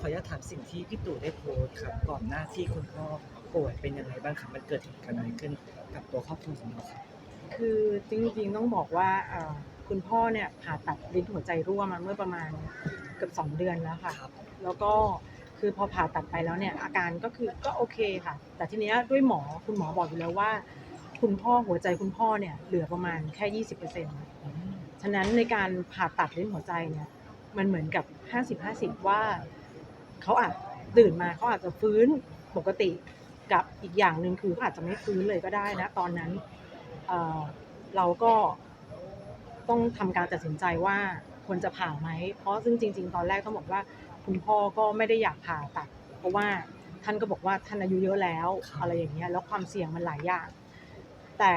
ขออนุญาตถามสิ่งที่พี่ตู่ได้โพสต์ครับก่อนหน้าที่คุณพ่อป่วยเป็นยังไงบ้างครับมันเกิดเหตุการณ์อะไรขึ้นกับตัวครอบครัวของเราครับคือจริงๆต้องบอกว่าเอ่อคุณพ่อเนี่ยผ่าตัดลิ้นหัวใจรั่วมาเมื่อประมาณเกือบสองเดือนแล้วค่ะ ครับแล้วก็คือพอผ่าตัดไปแล้วเนี่ยอาการก็คือก็โอเคค่ะ แต่ทีเนี้ยด้วยหมอคุณหมอบอกอยู่แล้วว่า คุณพ่อหัวใจคุณพ่อเนี่ยเหลือประมาณแค่ยี่สิบเปอร์เซ็นต์ฉะนั้นในการผ่าตัดลิ้นหัวใจเนี่ยมันเหมือนกับห้าสิบห้าสิบว่า เขาอาจตื่นมาเขาอาจจะฟื้นปกติกับอีกอย่างหนึ่งคือเขาอาจจะไม่ฟื้นเลยก็ได้นะตอนนั้นเอ่อเราก็ต้องทำการตัดสินใจว่าควรจะผ่าไหม เพราะซึ่งจริง ๆ ตอนแรกต้องบอกว่าคุณพ่อก็ไม่ได้อยากผ่าตัด เพราะว่าท่านก็บอกว่าท่านอายุเยอะแล้วครับอะไรอย่างเงี้ยแล้วความเสี่ยงมันหลายอย่าง แต่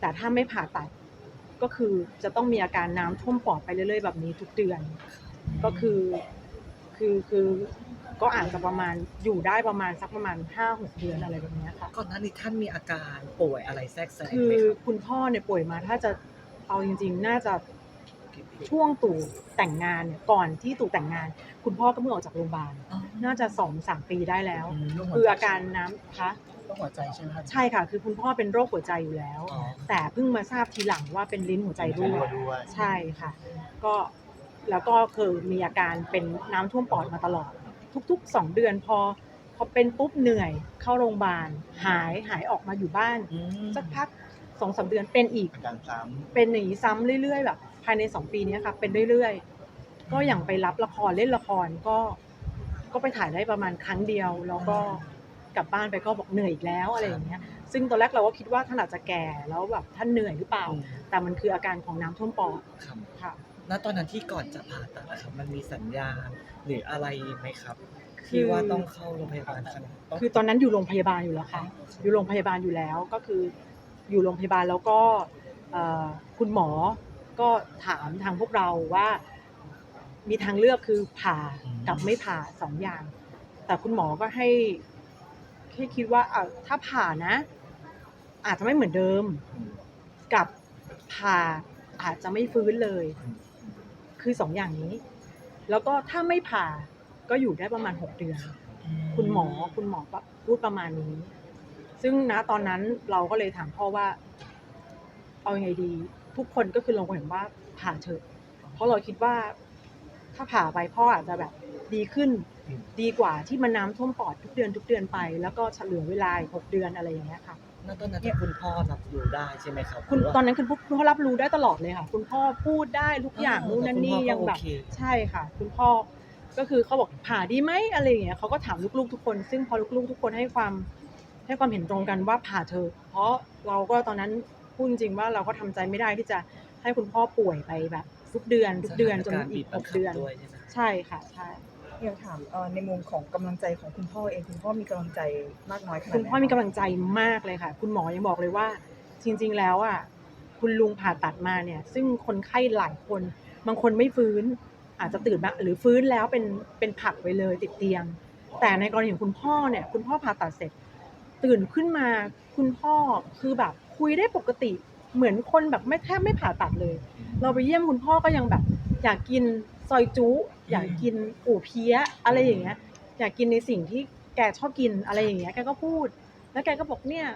แต่ถ้าไม่ผ่าตัดก็คือจะต้องมีอาการน้ำท่วมปอดไปเรื่อยๆ แบบนี้ทุกเดือน ก็คือ คือคือก็อาจจะประมาณอยู่ได้ประมาณสักประมาณห้าหกเดือนอะไรแบบเนี้ยค่ะก่อนหน้านี้ท่านมีอาการป่วยอะไรแทรกแซงคือไหมครับคุณพ่อเนี่ยป่วยมาถ้าจะเอาจริง ๆ น่าจะช่วงตู่แต่งงานเนี่ยก่อนที่ตู่แต่งงาน คุณพ่อก็เพิ่งออกจากโรงพยาบาลอ๋อน่าจะสองสามปีได้แล้วอืมคืออาการน้ำคะโรคหัวใจใช่ไหมครับ ใช่ค่ะ คือคุณพ่อเป็นโรคหัวใจอยู่แล้ว อ๋อ แต่เพิ่งมาทราบทีหลังว่าเป็นลิ้นหัวใจรั่วด้วย ใช่ค่ะ ก็ แล้วก็คือมีอาการเป็นน้ำท่วมปอดมาตลอด ทุกๆสองเดือนพอพอเป็นปุ๊บเหนื่อยเข้าโรงพยาบาลหายหายออกมาอยู่บ้านอืมสักพักสองสามเดือนเป็นอีกอาการซ้เป็นอย่างนี้ซ้ำเรื่อยๆแบบภายในสองปีเนี้ยค่ะเป็นเรื่อยๆ ก็อย่างไปรับละครเล่นละครก็ก็ไปถ่ายได้ประมาณครั้งเดียว แล้วก็กลับบ้านไปก็บอกเหนื่อยอีกแล้วอะไรอย่างเงี้ย ซึ่งตอนแรกเราก็คิดว่าท่านอาจจะแก่แล้วแบบท่านเหนื่อยหรือเปล่าอืมแต่มันคืออาการของน้ำท่วมปอดครับค่ะ ณตอนนั้นที่ก่อนจะผ่าตัดนะครับมันมีสัญญาณหรืออะไรไหมครับคือที่ว่าต้องเข้าโรงพยาบาลครับคือตอนนั้นอยู่โรงพยาบาลอยู่แล้วค่ะ อยู่โรงพยาบาลอยู่แล้วก็คืออยู่โรงพยาบาลแล้วก็เอ่อคุณหมอก็ถามทางพวกเราว่า มีทางเลือกคือผ่ากับไม่ผ่าสองอย่าง แต่คุณหมอก็ให้ให้คิดว่าอะถ้าผ่านะ อาจจะไม่เหมือนเดิมอืมกับผ่าอาจจะไม่ฟื้นเลยอืม คือสองอย่างนี้ แล้วก็ถ้าไม่ผ่าก็อยู่ได้ประมาณหกเดือน คุณหมอคุณหมอพูดประมาณนี้ ซึ่งนะตอนนั้นเราก็เลยถามพ่อว่า เอายังไงดี ทุกคนก็คือลงความเห็นว่าผ่าเถอะ เพราะเราคิดว่า ถ้าผ่าไปพ่ออาจจะแบบดีขึ้นอืมดีกว่าที่มันน้ำท่วมปอดทุกเดือนทุกเดือนไป แล้วก็เฉลือเวลาอีกหกเดือนอะไรอย่างเงี้ยค่ะ ณตอนนั้นที่คุณพ่อรับรู้ได้ใช่ไหมครับคุณหรืว่าตอนนั้นคุณพ่อรับรู้ได้ตลอดเลยค่ะ คุณพ่อพูดได้ทุกอย่างอ๋อนู่นนั่นนี่แต่คุณพ่อก็ยังแบบโอเคใช่ค่ะ คุณพ่อก็คือเขาบอกผ่าดีไหมอะไรอย่างเงี้ยเขาก็ถามลูกๆทุกคน ซึ่งพอลูกๆทุกคนให้ความให้ความเห็นตรงกันว่าผ่าเธอะเพราะเราก็ตอนนั้นพูดจริงๆว่าเราก็ทำใจไม่ได้ที่จะให้คุณพ่อป่วยไปแบบทุกเดือนทุกเดือนจนสถาารณ์อีบีกบหบังกคับเดือนด้วยใช่ไหมใช่ค่ะใช่ อยากถามเอ่อในมุมของกำลังใจของคุณพ่อเองคุณพ่อมีกำลังใจมากน้อยขนาดไหนคุณพ่อมีกำลังใจมากเลยค่ะ คุณหมอยังบอกเลยว่า จริง ๆ แล้วอะคุณลุงผ่าตัดมาเนี่ย ซึ่งคนไข้หลายคน บางคนไม่ฟื้น อาจจะตื่นมาหรือฟื้นแล้วเป็นเป็นผักไปเลยติดเตียง แต่ในกรณีของคุณพ่อเนี่ย คุณพ่อผ่าตัดเสร็จ ตื่นขึ้นมาคุณพ่อคือแบบคุยได้ปกติเหมือนคนแบบไม่แทบไม่ผ่าตัดเลย เราไปเยี่ยมคุณพ่อก็ยังแบบอยากกิน ซอยจุอยากกินอู่เพี้ยอะไรอย่างเงี้ย อยากกินในสิ่งที่แกชอบกินอะไรอย่างเงี้ยแกก็พูด แล้วแกก็บอกเนี่ย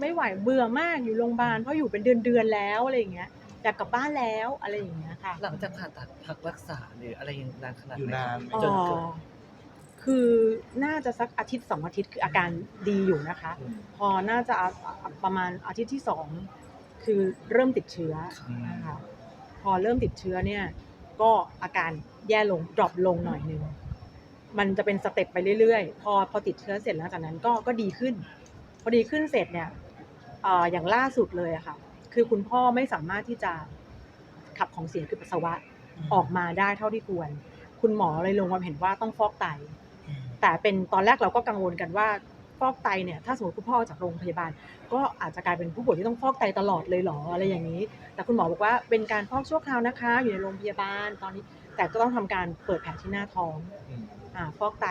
ไม่ไหวเบื่อมากอยู่โรงพยาบาลเพราะอยู่เป็นเดือนเดือนๆแล้วอะไรอย่างเงี้ยอยากกลับบ้านแล้วอะไรอย่างเงี้ยค่ะหลังจากผ่าตัดพักรักษาหรืออะไรยังนานขนาดอยู่ไหนนาครันบไหมอ๋อจนเกิดคือน่าจะสักอาทิตย์สองอาทิตย์คืออาการดีอยู่นะคะอืมพอน่าจะอะประมาณอาทิตย์ที่สองคือเริ่มติดเชื้ออืม นะคะพอเริ่มติดเชื้อเนี่ย ก็อาการแย่ลงดรอปลงหน่อยหนึงมันจะเป็นสเต็ปไปเรื่อยๆ พอพอติดเชื้อเสร็จแล้วจากนั้นก็ก็ดีขึ้น พอดีขึ้นเสร็จเนี่ยเอ่ออย่างล่าสุดเลยอะค่ะ คือคุณพ่อไม่สามารถที่จะขับของเสียคือปัสสาวะออกมาได้เท่าที่ควร คุณหมอเลยลงความเห็นว่าต้องฟอกไตอืมแต่เป็นตอนแรกเราก็กังวลกันว่า ฟอกไตเนี่ยถ้าสมมติคุณพ่อจากโรงพยาบาล ก็อาจจะกลายเป็นผู้ป่วยที่ต้องฟอกไตตลอดเลยหรออะไรอย่างนี้ แต่คุณหมอบอกว่าเป็นการฟอกชั่วคราวนะคะ อยู่ในโรงพยาบาลตอนนี้ แต่ก็ต้องทำการเปิดแผลที่หน้าท้องอ่าฟอกไต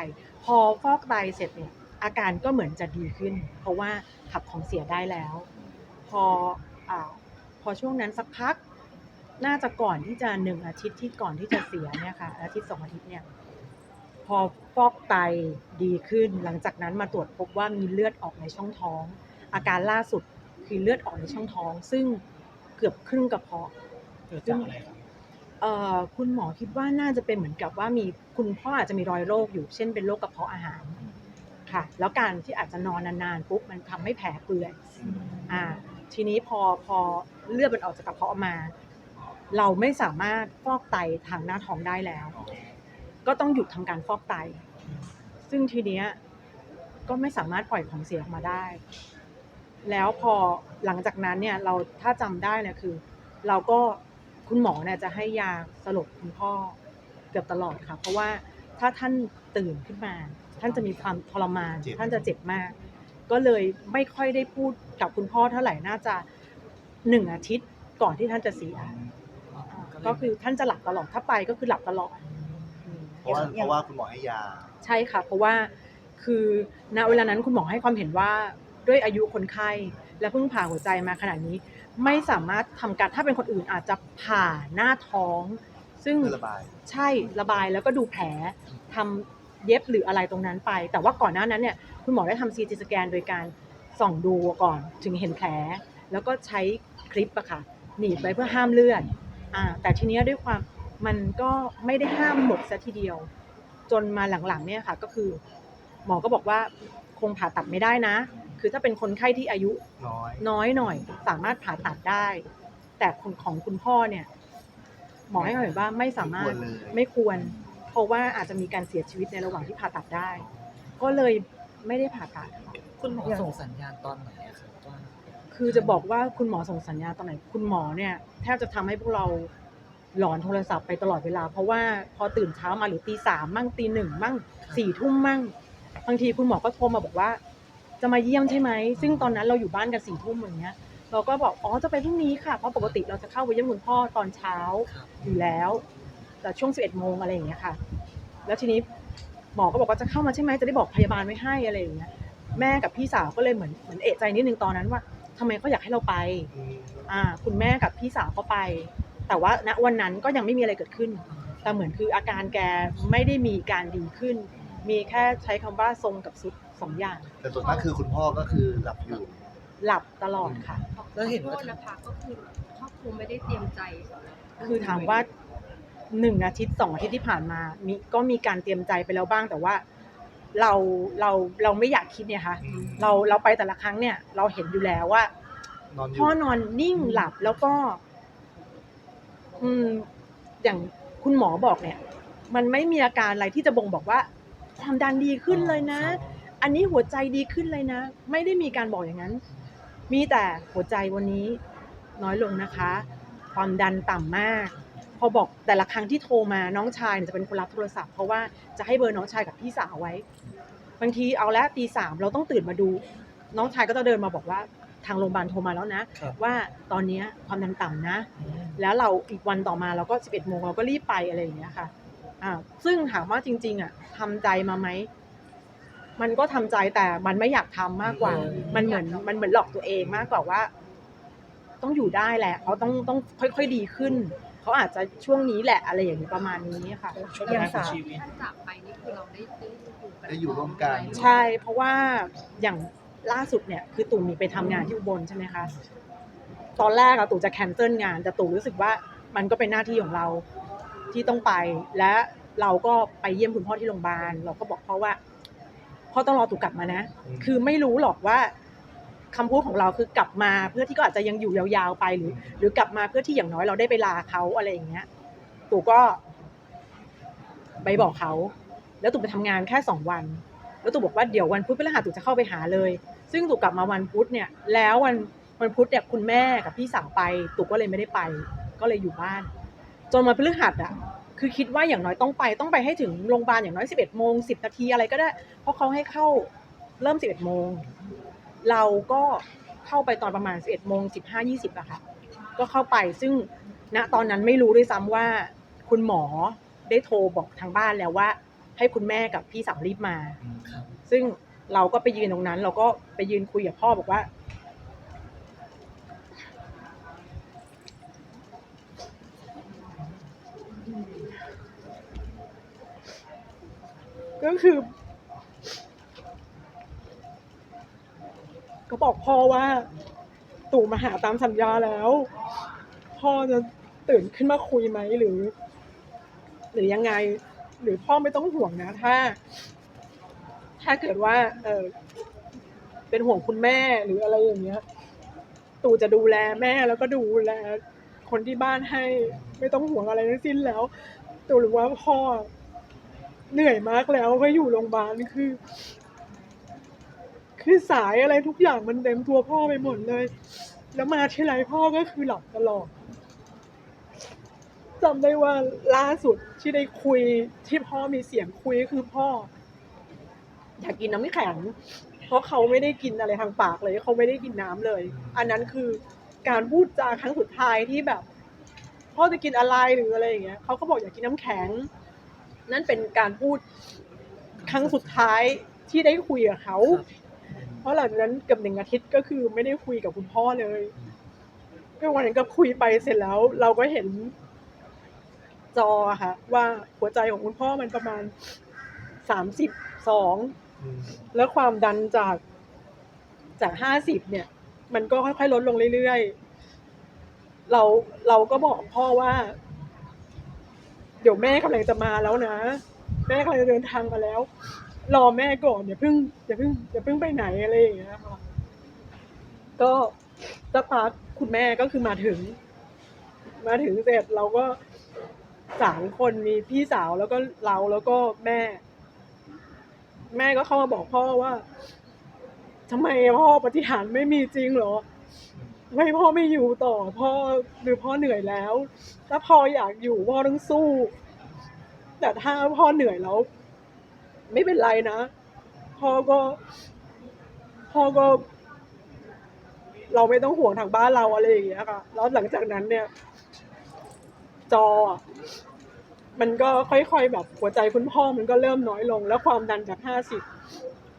พอฟอกไตเสร็จเนี่ยอาการก็เหมือนจะดีขึ้น เพราะว่าขับของเสียได้แล้ว พออ่าพอช่วงนั้นสักพัก น่าจะก่อนที่จะหนึ่งอาทิตย์ที่ก่อนที่จะเสียเนี่ยค่ะอาทิตย์สองอาทิตย์เนี่ย พอฟอกไตดีขึ้น หลังจากนั้นมาตรวจพบว่ามีเลือดออกในช่องท้อง อาการล่าสุดคือเลือดออกในช่องท้อง ซึ่งเกือบครึ่งกระเพาะเกิดจากอะไรครับเอ่อคุณหมอคิดว่าน่าจะเป็นเหมือนกับว่ามีคุณพ่ออาจจะมีรอยโรคอยู่เช่นเป็นโรคกระเพาะอาหารค่ะ แล้วการที่อาจจะนอนนานๆปุ๊บมันทำให้แผลเปื่อยอ่า ทีนี้พอพอเลือดมันออกจากกระเพาะมา เราไม่สามารถฟอกไตทางหน้าท้องได้แล้ว ก็ต้องหยุดทำการฟอกไต ซึ่งทีเนี้ยก็ไม่สามารถปล่อยของเสียออกมาได้ แล้วพอหลังจากนั้นเนี่ยเราถ้าจำได้เนี่ยคือ เราก็คุณหมอเนี่ยจะให้ยาสลบคุณพ่อเกือบตลอดค่ะ เพราะว่าถ้าท่านตื่นขึ้นมา ท่านจะมีความทรมานเจ็บท่านจะเจ็บมาก ก็เลยไม่ค่อยได้พูดกับคุณพ่อเท่าไหร่น่าจะหนึ่งอาทิตย์ก่อนที่ท่านจะเสียก็คือท่านจะหลับตลอดถ้าไปก็คือหลับตลอดอืม เพราะว่าเพราะว่าคุณหมอให้ยา ใช่ค่ะ เพราะว่าคือณเวลานั้นคุณหมอให้ความเห็นว่าด้วยอายุคนไข้และเพิ่งผ่าหัวใจมาขนาดนี้ ไม่สามารถทำการถ้าเป็นคนอื่นอาจจะผ่าหน้าท้อง ซึ่งเพื่อระบายใช่ระบายแล้วก็ดูแผลทำเย็บหรืออะไรตรงนั้นไป แต่ว่าก่อนหน้านั้นเนี่ยคุณหมอได้ทำซีจีสแกนโดยการส่องดูก่อนถึงเห็นแผล แล้วก็ใช้คลิปอะค่ะหนีบไว้เพื่อห้ามเลือดอ่าแต่ทีเนี้ยด้วยความ มันก็ไม่ได้ห้ามหมดซะทีเดียว จนมาหลังๆเนี่ยค่ะก็คือ หมอก็บอกว่าคงผ่าตัดไม่ได้นะ คือถ้าเป็นคนไข้ที่อายุน้อยน้อยหน่อย สามารถผ่าตัดได้ แต่คนของคุณพ่อเนี่ยหมอให้ความเห็นว่าไม่สามารถไม่ควรเลยไม่ควร เพราะว่าอาจจะมีการเสียชีวิตในระหว่างที่ผ่าตัดได้ ก็เลยไม่ได้ผ่าตัดค่ะคุณหมอส่งสัญญาณตอนไหนอะครับว่าคือจะบอกว่าคุณหมอส่งสัญญาณตอนไหน คุณหมอเนี่ยแทบจะทำให้พวกเรา หลอนโทรศัพท์ไปตลอดเวลา เพราะว่าพอตื่นเช้ามาหรือตีสามมั่งตีหนึ่งมั่งสี่ทุ่มมั่งบางทีคุณหมอก็โทรมาบอกว่า จะมาเยี่ยมใช่ไหมซึ่งตอนนั้นเราอยู่บ้านกันสี่ทุ่มอย่างเงี้ย เราก็บอกอ๋อจะไปพรุ่งนี้ค่ะเพราะปกติเราจะเข้าไปเยี่ยมคุณพ่อตอนเช้าครับอยู่แล้วแต่ช่วง11โมงอะไรอย่างเงี้ยค่ะ แล้วทีนี้หมอก็บอกว่าจะเข้ามาใช่ไหมจะได้บอกพยาบาลไว้ให้อะไรอย่างเงี้ยแม่กับพี่สาวก็เลยเหมือนเหมือนเอะใจนิดนึงตอนนั้นว่าทำไมเขาอยากให้เราไปอืมอ่า คุณแม่กับพี่สาวก็ไป แต่ว่าณวันนั้นก็ยังไม่มีอะไรเกิดขึ้น แต่เหมือนคืออาการแกไม่ได้มีการดีขึ้น มีแค่ใช้คำว่าทรงกับซุดสองอย่าง แต่ส่วนมากคือคุณพ่อก็คือหลับอยู่ หลับตลอดค่ะ แล้วเห็นขอว่าโทษนะคะก็คือครอบครัวไม่ได้เตรียมใจคือถามว่าหนึ่งอาทิตย์สองอาทิตย์ที่ผ่านมามีก็มีการเตรียมใจไปแล้วบ้างแต่ว่า เราเราเราไม่อยากคิดเนี่ยค่ะอืมเราเราไปแต่ละครั้งเนี่ย เราเห็นอยู่แล้วว่า นอนอยู่พ่อนอนนิ่งหลับแล้วก็ อืม อย่างคุณหมอบอกเนี่ย มันไม่มีอาการอะไรที่จะบ่งบอกว่า ความดันดีขึ้นเลยนะ อันนี้หัวใจดีขึ้นเลยนะ ไม่ได้มีการบอกอย่างนั้น มีแต่หัวใจวันนี้น้อยลงนะคะ ความดันต่ำมาก พอบอกแต่ละครั้งที่โทรมาน้องชายเนี่ยจะเป็นคนรับโทรศัพท์เพราะว่าจะให้เบอร์น้องชายกับพี่สาวไว้ บางทีเอาแล้วตีสามเราต้องตื่นมาดู น้องชายก็จะเดินมาบอกว่า ทางโรงพยาบาลโทรมาแล้วนะครับว่าตอนเนี้ยความดันต่ำนะอืมแล้วเราอีกวันต่อมาเราก็ 11โมงเราก็รีบไปอะไรอย่างเงี้ยค่ะอ่าซึ่งถามว่าจริง ๆอะทำใจมาไหมมันก็ทำใจแต่มันไม่อยากทำมากกว่า มันเหมือนมันเหมือนหลอกตัวเองมากกว่าว่า ต้องอยู่ได้แหละเขาต้องต้องค่อยๆดีขึ้นเขาอาจจะช่วงนี้แหละอะไรอย่างนี้ประมาณนี้ค่ะช่วงเวลาของชีวิตท่านจากไปนี่คือเราได้ได้อยู่กันได้อยู่ร่วมกัน ใช่ เพราะว่าอย่าง ล่าสุดเนี่ยคือตู่มีไปทำงานที่อุบลใช่ไหมคะ ตอนแรกอะตู่จะแคนเซิลงาน แต่ตู่รู้สึกว่ามันก็เป็นหน้าที่ของเราที่ต้องไป และเราก็ไปเยี่ยมคุณพ่อที่โรงพยาบาล เราก็บอกพ่อว่าพ่อต้องรอตู่กลับมานะอืมคือไม่รู้หรอกว่าคำพูดของเราคือกลับมา เพื่อที่ก็อาจจะยังอยู่ยาวๆไปหรือ หรือกลับมาเพื่อที่อย่างน้อยเราได้ไปลาเขาอะไรอย่างเงี้ย ตู่ก็ไปบอกเขา แล้วตู่ไปทำงานแค่สองวัน แล้วตู่บอกว่าเดี๋ยววันพุธพฤหัสตู่จะเข้าไปหาเลย ซึ่งตู่กลับมาวันพุธเนี่ยแล้ววันวันพุธเนี่ยคุณแม่กับพี่สาวไปตู่ก็เลยไม่ได้ไป ก็เลยอยู่บ้าน จนวันพฤหัสอะคือคิดว่าอย่างน้อยต้องไปต้องไปให้ถึงโรงพยาบาลอย่างน้อย 11โมง10นาทีอะไรก็ได้ เพราะเขาให้เข้าเริ่ม 11โมงเราก็เข้าไปตอนประมาณ 11โมง15 20อะค่ะก็เข้าไปซึ่งณตอนนั้นไม่รู้ด้วยซ้ำว่า คุณหมอได้โทรบอกทางบ้านแล้วว่า ให้คุณแม่กับพี่สาวรีบมาครับซึ่งเราก็ไปยืนตรงนั้น เราก็ไปยืนคุยกับพ่อบอกว่าพก็คือก็บอกพ่อว่า ตู่มาหาตามสัญญาแล้ว พ่อจะตื่นขึ้นมาคุยไหมหรือ หรือยังไง หรือพ่อไม่ต้องห่วงนะ ถ้า ถ้าเกิดว่า เออเป็นห่วงคุณแม่หรืออะไรอย่างเงี้ย ตู่จะดูแลแม่แล้วก็ดูแลคนที่บ้านให้ ไม่ต้องห่วงอะไรทั้งสิ้นแล้ว ตู่รู้ว่าพ่อเหนื่อยมากแล้วก็อยู่โรงพยาบาลคือ คือสายอะไรทุกอย่างมันเต็มตัวพ่อไปหมดเลย แล้วมาที่ไรพ่อก็คือหลับตลอดจำได้ว่าล่าสุด ที่ได้คุยที่พ่อมีเสียงคุยก็คือพ่อ อยากกินน้ำแข็ง เพราะเขาไม่ได้กินอะไรทางปากเลยเขาไม่ได้กินน้ำเลย อันนั้นคือการพูดจาครั้งสุดท้ายที่แบบ พ่อจะกินอะไรหรืออะไรอย่างเงี้ยเขาก็บอกอยากกินน้ำแข็ง นั่นเป็นการพูดครั้งสุดท้ายที่ได้คุยกับเขา เพราะหลังจากนั้นเกือบหนึ่งอาทิตย์ก็คือไม่ได้คุยกับคุณพ่อเลยก็วันนั้นก็คุยไปเสร็จแล้ว เราก็เห็น จออะค่ะ ว่าหัวใจของคุณพ่อมันประมาณสามสิบสองอืมแล้วความดันจากจากห้าสิบเนี่ย มันก็ค่อยๆลดลงเรื่อยๆเราเราก็บอกพ่อว่า เดี๋ยวแม่กำลังจะมาแล้วนะแม่กำลังจะเดินทางมาแล้ว รอแม่ก่อนอย่าเพิ่งอย่าเพิ่งอย่าเพิ่งไปไหนอะไรอย่างเงี้ยค่ะก็สักพักคุณแม่ก็คือมาถึง มาถึงเสร็จเราก็ สามคนมีพี่สาวแล้วก็เราแล้วก็แม่ แม่ก็เข้ามาบอกพ่อว่าทำไมพ่อปฏิหารไม่มีจริงเหรอไมพ่อไม่อยู่ต่อ พ่อหรือพ่อเหนื่อยแล้ว ถ้าพ่ออยากอยู่พ่อต้องสู้ แต่ถ้าพ่อเหนื่อยแล้ว ไม่เป็นไรนะพ่อก็พ่อก็ เราไม่ต้องห่วงทางบ้านเราอะไรอย่างเงี้ยค่ะแล้วหลังจากนั้นเนี่ย จอ มันก็ค่อยๆแบบหัวใจคุณพ่อมันก็เริ่มน้อยลง แล้วความดันจากห้าสิบ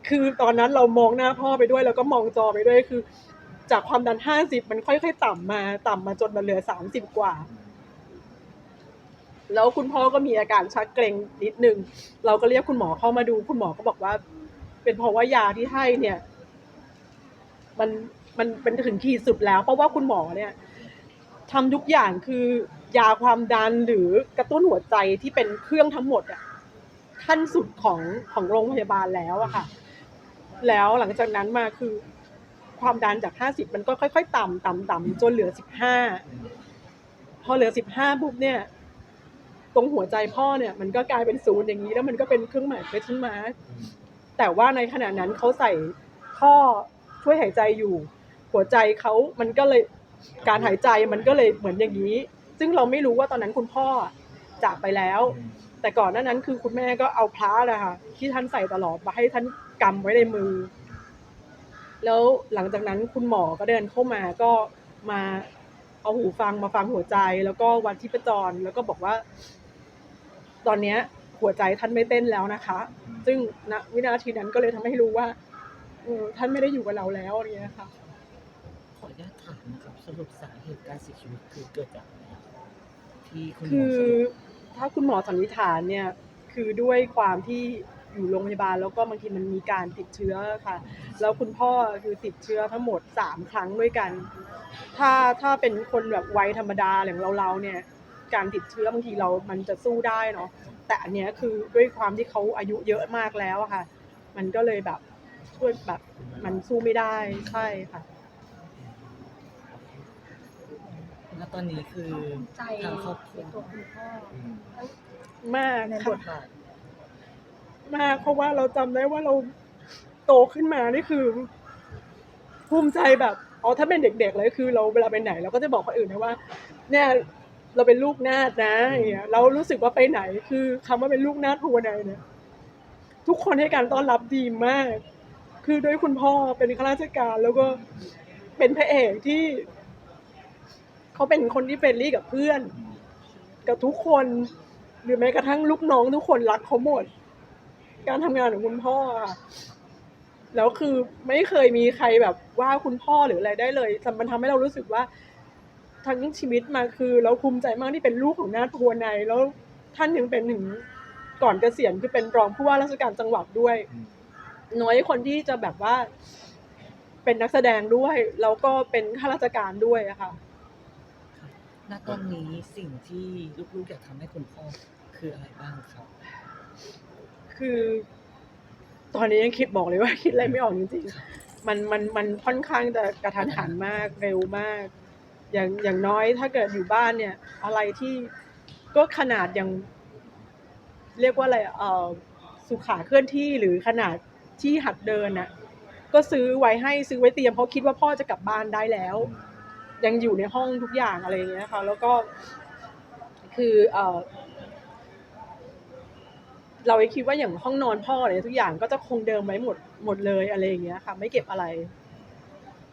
คือตอนนั้นเรามองหน้าพ่อไปด้วย แล้วก็มองจอไปด้วยคือ จากความดันห้าสิบมันค่อยๆต่ำมา ต่ำมาจนมาเหลือสามสิบกว่า แล้วคุณพ่อก็มีอาการชักเกร็งนิดนึงเราก็เรียกคุณหมอเข้ามาดู คุณหมอก็บอกว่า เป็นเพราะว่ายาที่ให้เนี่ย มันมันเป็นถึงขีดสุดแล้ว เพราะว่าคุณหมอเนี่ยทำทุกอย่างคือ ยาความดันหรือกระตุ้นหัวใจที่เป็นเครื่องทั้งหมดอะขั้นสุดของของโรงพยาบาลแล้วอะค่ะ แล้วหลังจากนั้นมาคือ ความดันจากห้าสิบมันก็ค่อย ๆ ต่ำต่ำต่ำจนเหลือสิบห้าพอเหลือสิบห้าปุ๊บเนี่ย ตรงหัวใจพ่อเนี่ย มันก็กลายเป็นศูนย์อย่างนี้ แล้วมันก็เป็นเครื่องหมาย question mark แต่ว่าในขณะนั้นเขาใส่ท่อช่วยหายใจอยู่ หัวใจเขามันก็เลยการหายใจมันก็เลยเหมือนอย่างนี้ ซึ่งเราไม่รู้ว่าตอนนั้นคุณพ่อจากไปแล้ว แต่ก่อนหน้านั้นคือคุณแม่ก็เอาพระนะค่ะที่ท่านใส่ตลอดมาให้ท่านกำไว้ในมือ แล้วหลังจากนั้นคุณหมอก็เดินเข้ามาก็มาเอาหูฟังมาฟังหัวใจ แล้วก็วัดที่ประจรแล้วก็บอกว่า ตอนเนี้ย หัวใจท่านไม่เต้นแล้วนะคะ ซึ่งณวินาทีนั้นก็เลยทำให้รู้ว่าเออท่านไม่ได้อยู่กับเราแล้วอะไรเงี้ยค่ะขออนุญาตถามนะครับสรุปสาเหตุการเสียชีวิตคือเกิดจากอะไรครับ ที่คุณหมคืออสรุปถ้าคุณหมอสันนิษฐานเนี่ยคือด้วยความที่อยู่โรงพยาบาลแล้วก็บางทีมันมีการติดเชื้อค่ะ แล้วคุณพ่อคือติดเชื้อทั้งหมดสามครั้งด้วยกัน ถ้าถ้าเป็นคนแบบวัยธรรมดาอย่างเราเราๆเนี่ย การติดเชื้อบางทีเรามันจะสู้ได้เนาะแต่อันเนี้ยคือด้วยความที่เขาอายุเยอะมากแล้วอะค่ะ มันก็เลยแบบช่วยแบบมันสู้ไม่ได้ใช่ค่ะ ตอนนี้คือใจทางครอบครัวในตัวคุณพ่ออืมมากในบค่ะทบาทมากเพราะว่าเราจำได้ว่าเราโตขึ้นมานี่คือ ภูมิใจแบบอ๋อถ้าเป็นเด็กๆเลยคือ เราเวลาไปไหนเราก็จะบอกคนอื่นนะว่า เนี่ยเราเป็นลูกนาดนะอย่างเงี้ยเรารู้สึกว่าไปไหน คือคำว่าเป็นลูกนาดทัวร์ใดเนี่ยทุกคนให้การต้อนรับดีมาก คือด้วยคุณพ่อเป็นข้าราชการแล้วก็เป็นพระเอกที่ เขาเป็นคนที่เฟรนลี่กับเพื่อน กับทุกคน หรือแม้กระทั่งลูกน้องทุกคนรักเขาหมด การทำงานของคุณพ่อค่ะแล้วคือไม่เคยมีใครแบบว่าคุณพ่อหรืออะไรได้เลยแต่มันทำให้เรารู้สึกว่า ทั้งชีวิตมาคือ เราภูมิใจมากที่เป็นลูกของนาทัวร์ในแล้วท่านยังเป็นถึงก่อนเกษียณคือเป็นรองผู้ว่าราชการจังหวัดด้วย น้อยคนที่จะแบบว่า เป็นนักแสดงด้วย แล้วก็เป็นข้าราชการด้วยอะค่ะ ณตอนนี้สิ่งที่ลูกๆอยากทำให้คุณพ่อคืออะไรบ้างครับ คือ ตอนนี้ยังคิดบอกเลยว่าคิดอะไรไม่ออกจริงๆ มันมันมันค่อนข้างจะกระทันหันมากเร็วมาก อย่างอย่างน้อยถ้าเกิดอยู่บ้านเนี่ย อะไรที่ก็ขนาดอย่างเรียกว่าอะไรเอ่อสุขาเคลื่อนที่หรือขนาดที่หัดเดินน่ะก็ซื้อไว้ให้ซื้อไว้เตรียมเพราะคิดว่าพ่อจะกลับบ้านได้แล้ว ยังอยู่ในห้องทุกอย่างอะไรอย่างเงี้ยค่ะ แล้วก็คือเออเราคิดว่าอย่างห้องนอนพ่ออะไรทุกอย่างก็จะคงเดิมไว้หมดหมดเลยอะไรอย่างเงี้ยค่ะ ไม่เก็บอะไร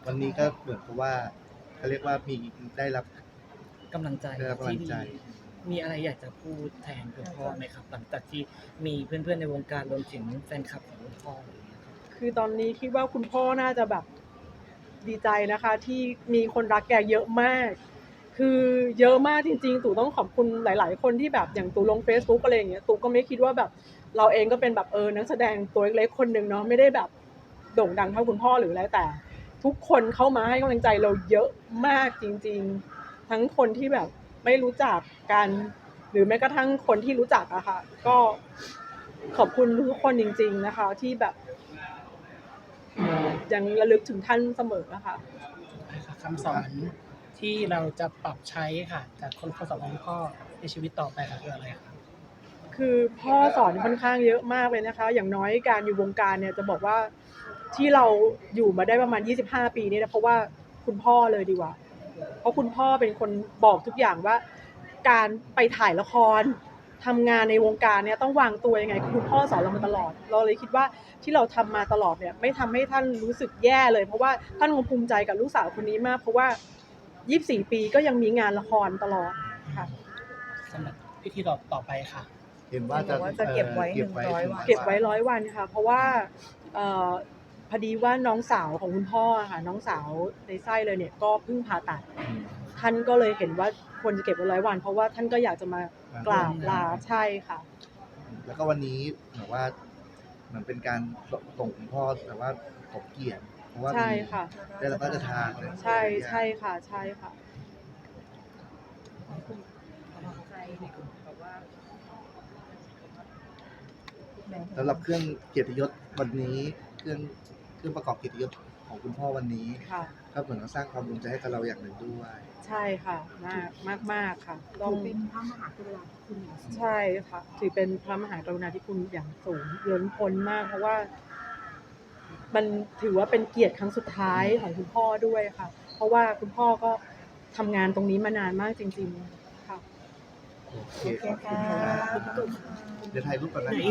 วันนี้ก็เหมือนกับว่าเขาเรียกว่ามีได้รับกำลังใจได้รับกำลังใจที่ดีมีอะไรอยากจะพูดแทนคุณพ่อไหมครับหลังจากที่มีเพื่อนๆในวงการรวมถึงแฟนคลับของคุณพ่ออะไรอย่างเงี้ยครับคือตอนนี้คิดว่าคุณพ่อน่าจะแบบ ดีใจนะคะ ที่มีคนรักแกเยอะมาก คือเยอะมากจริง ๆ ตู่ต้องขอบคุณหลาย ๆ คนที่แบบอย่างตู่ลง Facebook อะไรอย่างเงี้ยตู่ก็ไม่คิดว่าแบบเราเองก็เป็นแบบเออนักแสดงตัวเล็กๆคนหนึ่งเนาะไม่ได้แบบโด่งดังเท่าคุณพ่อหรืออะไรแต่ ทุกคนเข้ามาให้กำลังใจเราเยอะมากจริง ๆ ทั้งคนที่แบบไม่รู้จักกัน หรือแม้กระทั่งคนที่รู้จักอะค่ะ ก็ขอบคุณทุกคนจริง ๆ นะคะ ที่แบบ ยังระลึกถึงท่านเสมออะค่ะคำสอนที่เราจะปรับใช้ค่ะจากคนข้อสอนของคุณพ่อในชีวิตต่อไปค่ะคืออะไรคะคือพ่อสอนค่อนข้างเยอะมากเลยนะคะ อย่างน้อยการอยู่วงการเนี่ยจะบอกว่าที่เราอยู่มาได้ประมาณ 25 ปีนี่นะเพราะว่าคุณพ่อเลยดีกว่า เพราะคุณพ่อเป็นคนบอกทุกอย่างว่า การไปถ่ายละคร ทำงานในวงการเนี่ยต้องวางตัวยังไงคือคุณพ่อสอนเรามาตลอด เราเลยคิดว่าที่เราทำมาตลอดเนี่ยไม่ทำให้ท่านรู้สึกแย่เลย เพราะว่าท่านคงภูมิใจกับลูกสาวคนนี้มาก เพราะว่า 24 ปีก็ยังมีงานละครตลอดค่ะสำหรับพิธีต่อต่อไปค่ะเห็นว่าจะเห็นว่าจะเก็บไว้อ่อ100วันเก็บไว้ร้อยวันค่ะ เพราะว่าเอ่อพอดีว่าน้องสาวของคุณพ่อค่ะ น้องสาวในไส้เลยเนี่ยก็เพิ่งผ่าตัดอืมท่านก็เลยเห็นว่าควรจะเก็บไว้ร้อยวัน เพราะว่าท่านก็อยากจะมา กราบลาใช่ค่ะ แล้วก็วันนี้เหมือนว่าเหมือนเป็นการส่งคุณพ่อแต่ว่าสมเกียรติเพราะว่าใช่มีค่ะ ได้รับพระราชทานเลยใช่ใช่ค่ะ ใช่ค่ะสำหรับเครื่องเกียรติยศวันนี้เครื่องเครื่องประกอบเกียรติยศ ของคุณพ่อวันนี้ค่ะ ก็เหมือนกับสร้างความภูมิใจให้กับเราอย่างหนึ่งด้วย ใช่ค่ะ มากมากมากค่ะ ต้องเป็นพระมหากรุณาธิคุณอย่างสูงใช่ค่ะ ถือเป็นพระมหากรุณาธิคุณอย่างสูงล้นพ้นมาก เพราะว่า มันถือว่าเป็นเกียรติครั้งสุดท้ายของคุณพ่อด้วยค่ะ เพราะว่าคุณพ่อก็ทำงานตรงนี้มานานมากจริง ๆ ค่ะ โอเคโอเคขอบคุณค่ะครับเดี๋ยวถ่ายรูปก่อนนะเดี๋ยว